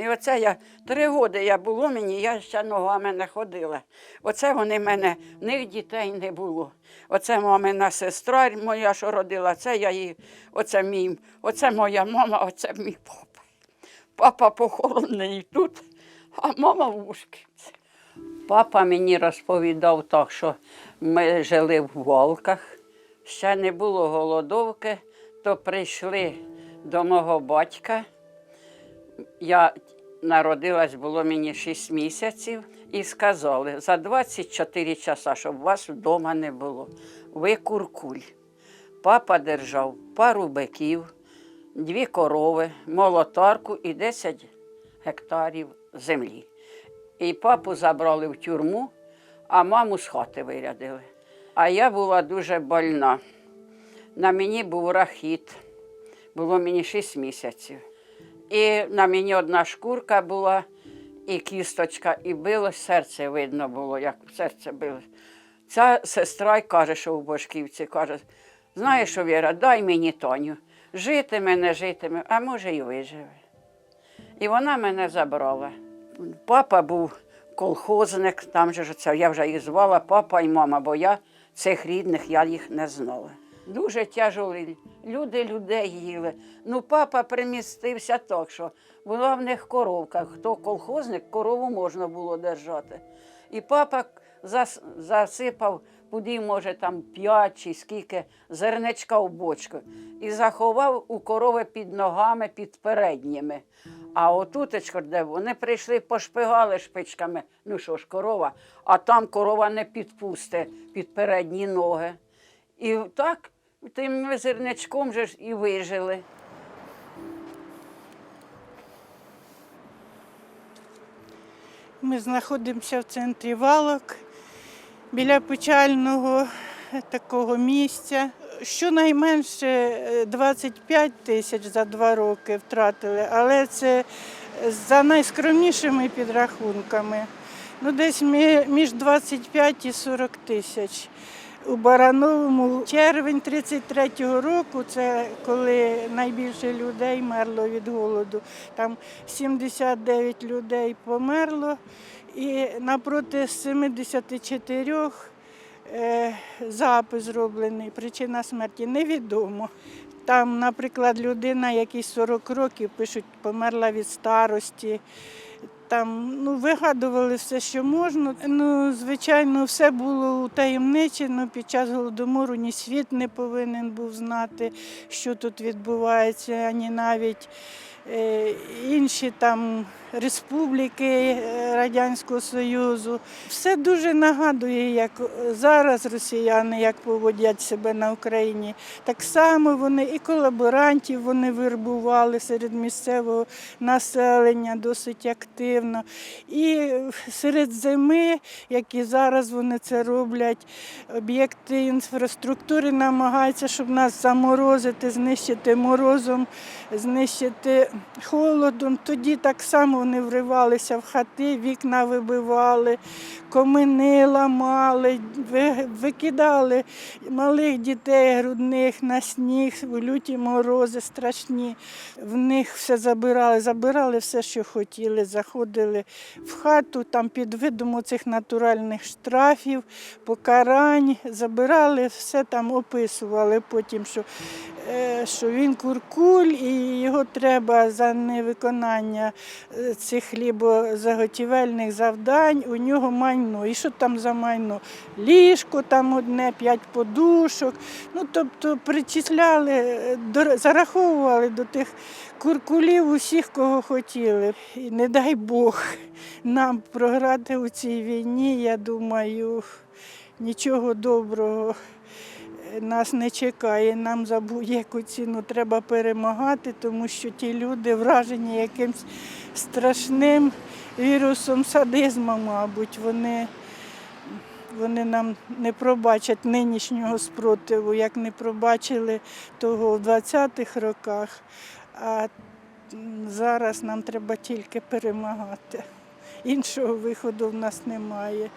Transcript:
І оце я три роки я було мені, я ще ногами не ходила. Оце вони мене, в них дітей не було. Оце мамина сестра моя, що родила, це я її, оце мій, оце моя мама, оце мій папа. Папа похоронений тут, а мама в Ушківці. Папа мені розповідав так, що ми жили в Волках, ще не було голодовки, то прийшли до мого батька. Я народилась, було мені 6 місяців, і сказали, за 24 часа, щоб вас вдома не було. Ви куркуль. Папа держав пару биків, дві корови, молотарку і 10 гектарів землі. І папу забрали в тюрму, а маму з хати вирядили. А я була дуже больна. На мені був рахіт, було мені 6 місяців. І на мені одна шкурка була, і кісточка, і билось серце видно було, як серце билось. Ця сестра й каже, що у Бошківці, каже, знаєш, Віра, дай мені Тоню. Житиме, не житиме, а може й виживе. І вона мене забрала. Папа був колхозник, там же я вже їх звала папа і мама, бо я цих рідних я їх не знала. Дуже тяжолі. Люди людей їли. Ну, папа примістився так, що була в них коровка. Хто колхозник, корову можна було держати. І папа засипав, куди, може, там п'ять чи скільки зерничка в бочку. І заховав у корови під ногами, під передніми. А отутечко, де вони прийшли, пошпигали шпичками. Ну що ж, корова, а там корова не підпусте під передні ноги. І так тим зерничком же ж і вижили. Ми знаходимося в центрі валок біля печального такого місця. Щонайменше е, 25 тисяч за два роки втратили, але це за найскромнішими підрахунками. Ну, десь мі- між 25 і 40 тисяч. У Барановому червень 33-го року, це коли найбільше людей мерло від голоду. Там 79 людей померло, і напроти 74 е, запис зроблений. Причина смерті невідомо. Там, наприклад, людина, якій 40 років пишуть, померла від старості. Там ну, вигадували все, що можна. Ну, звичайно, все було утаємничено. Під час голодомору ні світ не повинен був знати, що тут відбувається, ані навіть інші там республіки е, Радянського Союзу. Все дуже нагадує, як зараз росіяни як поводять себе на Україні. Так само вони і колаборантів вони вербували серед місцевого населення досить активно. І серед зими, як і зараз вони це роблять, об'єкти інфраструктури намагаються, щоб нас заморозити, знищити морозом, знищити холодом. Тоді так само вони вривалися в хати, вікна вибивали, комини ламали, викидали малих дітей грудних на сніг, люті морози страшні. В них все забирали, забирали все, що хотіли, заходили в хату, там під видом цих натуральних штрафів, покарань, забирали, все там описували потім, що, е, що він куркуль і його треба за невиконання е, цих хлібозаготівельних завдань, у нього майно. І що там за майно? Ліжко там одне, п'ять подушок. Ну, тобто причисляли, е, зараховували до тих куркулів усіх, кого хотіли. І не дай Бог нам програти у цій війні, я думаю, нічого доброго нас не чекає. Нам за будь-яку ціну треба перемагати, тому що ті люди вражені якимсь страшним вірусом садизму, мабуть, вони. Вони нам не пробачать нинішнього спротиву, як не пробачили того в 20-х роках. А зараз нам треба тільки перемагати. Іншого виходу в нас немає.